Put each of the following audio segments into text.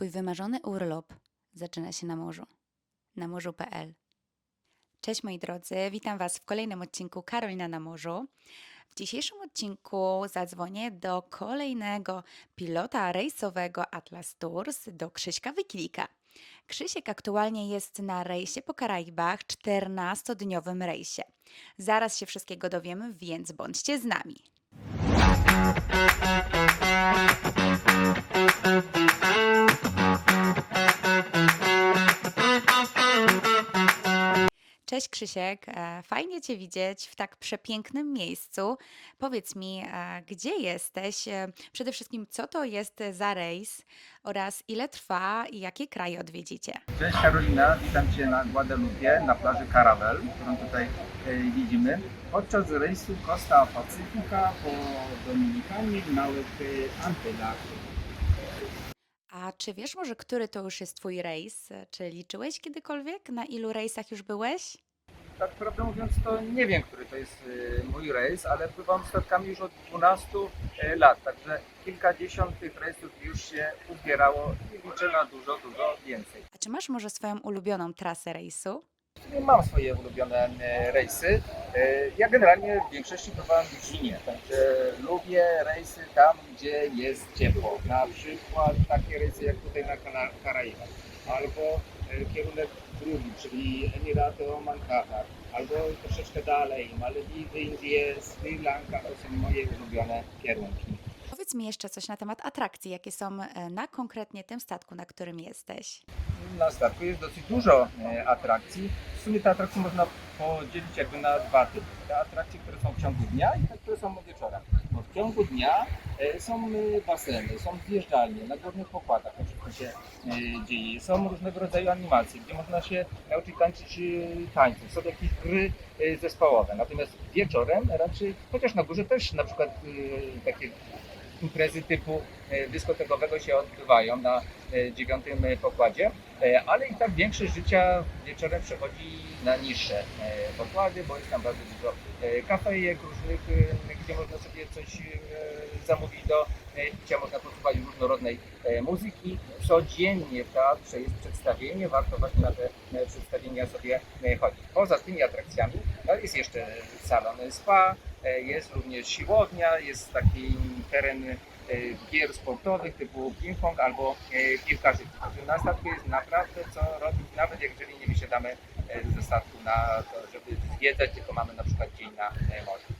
Twój wymarzony urlop zaczyna się na morzu. Na morzu.pl. Cześć moi drodzy, witam Was w kolejnym odcinku Karolina na morzu. W dzisiejszym odcinku zadzwonię do kolejnego pilota rejsowego Atlas Tours, do Krzyśka Wykilika. Krzysiek aktualnie jest na rejsie po Karaibach, 14-dniowym rejsie. Zaraz się wszystkiego dowiemy, więc bądźcie z nami. Cześć Krzysiek, e, fajnie Cię widzieć w tak przepięknym miejscu. Powiedz mi, e, gdzie jesteś? E, Przede wszystkim, co to jest za rejs oraz ile trwa i jakie kraje odwiedzicie? Cześć Karolina, witam Cię na Guadalupe, na plaży Caravelle, którą tutaj e, widzimy. Podczas rejsu Costa Pacyfika po Dominikanie i Małych e, Antylach. A czy wiesz może, który to już jest Twój rejs? E, Czy liczyłeś kiedykolwiek? Na ilu rejsach już byłeś? Tak prawdę mówiąc, to nie wiem, który to jest e, mój rejs, ale pływam statkami już od 12 e, lat, także kilkadziesiąt tych rejsów już się uzbierało i liczę na dużo, dużo więcej. A czy masz może swoją ulubioną trasę rejsu? Mam swoje ulubione e, rejsy. Ja generalnie w większości pływałem w zimie, także lubię rejsy tam, gdzie jest ciepło. Na przykład takie rejsy jak tutaj na Karaibach, albo kierunek drugi, czyli Emiraty Oman, Katar, albo troszeczkę dalej, Malediwy, Indie, Sri Lanka, to są moje ulubione kierunki. Powiedz mi jeszcze coś na temat atrakcji, jakie są e, na konkretnie tym statku, na którym jesteś. Na statku jest dosyć dużo e, atrakcji. W sumie te atrakcje można podzielić jakby na dwa typy. Te atrakcje, które są w ciągu dnia i te, które są wieczorem. Bo w ciągu dnia e, są baseny, są zjeżdżalnie, na górnych pokładach się e, dzieje. Są różnego rodzaju animacje, gdzie można się nauczyć tańczyć e, tańce. Są jakieś gry e, zespołowe. Natomiast wieczorem raczej, chociaż na górze też na przykład takie imprezy typu e, dyskotekowego się odbywają na e, dziewiątym e, pokładzie, ale i tak większość życia wieczorem przechodzi na niższe pokłady, bo jest tam bardzo dużo kafejek różnych, gdzie można sobie coś zamówić do picia, można posłuchać różnorodnej muzyki. Codziennie w teatrze jest przedstawienie, warto właśnie na te przedstawienia sobie chodzić. Poza tymi atrakcjami no, jest jeszcze salon spa, jest również siłownia, jest taki teren e, gier sportowych typu ping-pong albo e, piłkarzyki. Także na statku jest naprawdę co robić, nawet jeżeli nie wysiadamy e, ze statku na to, żeby zwiedzać, tylko mamy na przykład dzień na morzu.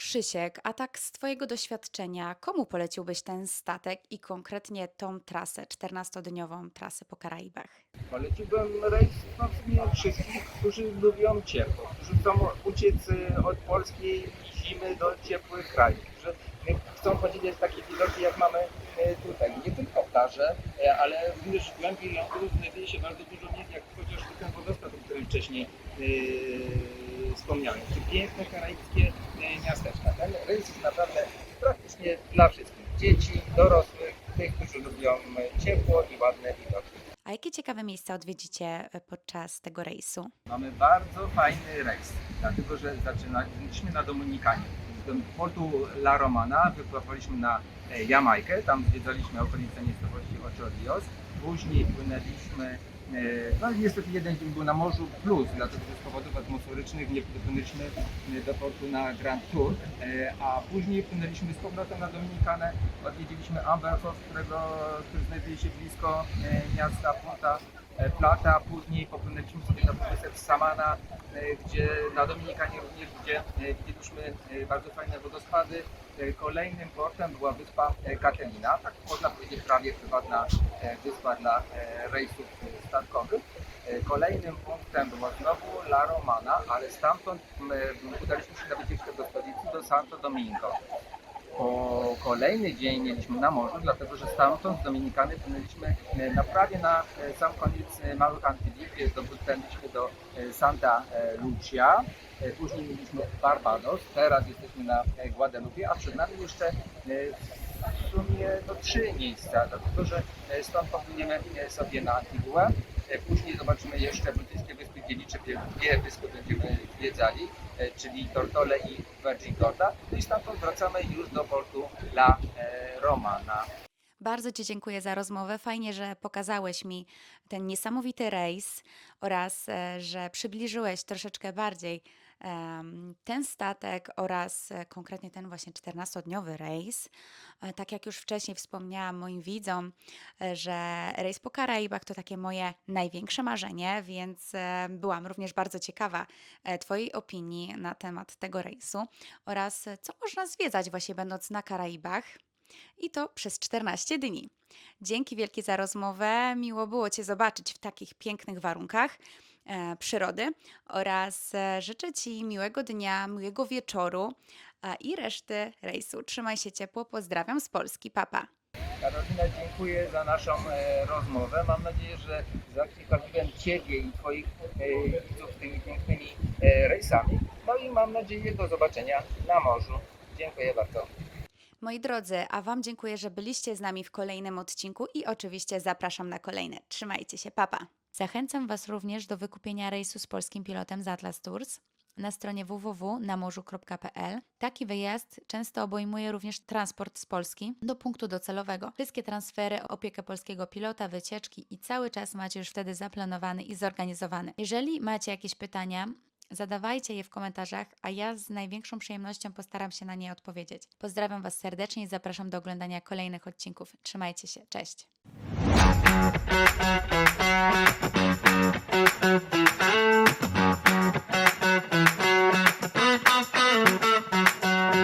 Krzysiek, a tak z Twojego doświadczenia, komu poleciłbyś ten statek i konkretnie tą trasę, 14-dniową trasę po Karaibach? Poleciłbym rejs no, w wszystkich, którzy lubią ciepło, którzy chcą uciec e, od polskiej zimy do ciepłych krajów, którzy e, chcą podziwiać takie widoki, jak mamy e, tutaj. Nie tylko plaże, e, ale również w głębi lądu znajduje się bardzo dużo miejsc, jak chociażby ten wodospad, o którym wcześniej e, wspomniałem. Czy piękne karaibskie e, miasteczka. Ten rejs jest naprawdę praktycznie dla wszystkich. Dzieci, dorosłych, tych, którzy lubią ciepło i ładne widoki. A jakie ciekawe miejsca odwiedzicie e, podczas tego rejsu? Mamy bardzo fajny rejs, dlatego że zaczynaliśmy na Dominikanie. Z portu La Romana wypływaliśmy na e, Jamajkę, tam zwiedzaliśmy okolice miejscowości Ocho Rios. Później płynęliśmy, no niestety jeden dzień był na morzu plus, dlatego że z powodów atmosferycznych nie dopłynęliśmy e, do portu na Grand Tour, e, a później płynęliśmy z powrotem na Dominikanę, odwiedziliśmy Amberford, którego, który znajduje się blisko e, miasta Punta e, Plata, później popłynęliśmy sobie na półwysep Samana, e, gdzie na Dominikanie również, gdzie e, widzieliśmy e, bardzo fajne wodospady. E, Kolejnym portem była wyspa e, Katenina, tak można powiedzieć prawie prywatna e, wyspa dla rejsów statkowych. Kolejnym punktem była znowu La Romana, ale stamtąd udaliśmy się na wycieczkę do stolicy, do Santo Domingo. Po kolejny dzień mieliśmy na morzu, dlatego że stamtąd z Dominikany płynęliśmy e, na prawie na e, sam koniec e, Małych Antylii, gdzie dotarliśmy do Santa Lucia. Później mieliśmy Barbados, teraz jesteśmy na Guadalupe, a przed nami jeszcze w sumie no, trzy miejsca, dlatego że stąd popłyniemy sobie na Antiguę. E, Później zobaczymy jeszcze brytyjskie wyspy Dzielnicze, dwie wyspy będziemy zwiedzali, e, czyli Tortole i Virgin Gorda. No i stamtąd wracamy już do portu La e, Romana. Bardzo Ci dziękuję za rozmowę. Fajnie, że pokazałeś mi ten niesamowity rejs oraz e, że przybliżyłeś troszeczkę bardziej ten statek oraz e, konkretnie ten właśnie 14-dniowy rejs. E, Tak jak już wcześniej wspomniałam moim widzom, e, że rejs po Karaibach to takie moje największe marzenie, więc byłam również bardzo ciekawa Twojej opinii na temat tego rejsu oraz co można zwiedzać właśnie będąc na Karaibach i to przez 14 dni. Dzięki wielkie za rozmowę. Miło było Cię zobaczyć w takich pięknych warunkach przyrody oraz e, życzę Ci miłego dnia, miłego wieczoru i reszty rejsu. Trzymaj się ciepło. Pozdrawiam z Polski. Papa. Karolina, dziękuję za naszą e, rozmowę. Mam nadzieję, że zaciekawiłem Ciebie i Twoich e, widzów tymi pięknymi e, rejsami. No i mam nadzieję do zobaczenia na morzu. Dziękuję bardzo. Moi drodzy, a Wam dziękuję, że byliście z nami w kolejnym odcinku i oczywiście zapraszam na kolejne. Trzymajcie się, papa. Zachęcam Was również do wykupienia rejsu z polskim pilotem z Atlas Tours na stronie www.namorzu.pl. Taki wyjazd często obejmuje również transport z Polski do punktu docelowego. Wszystkie transfery, opiekę polskiego pilota, wycieczki i cały czas macie już wtedy zaplanowany i zorganizowany. Jeżeli macie jakieś pytania, Zadawajcie je w komentarzach, a ja z największą przyjemnością postaram się na nie odpowiedzieć. Pozdrawiam Was serdecznie i zapraszam do oglądania kolejnych odcinków. Trzymajcie się, cześć! Thank you.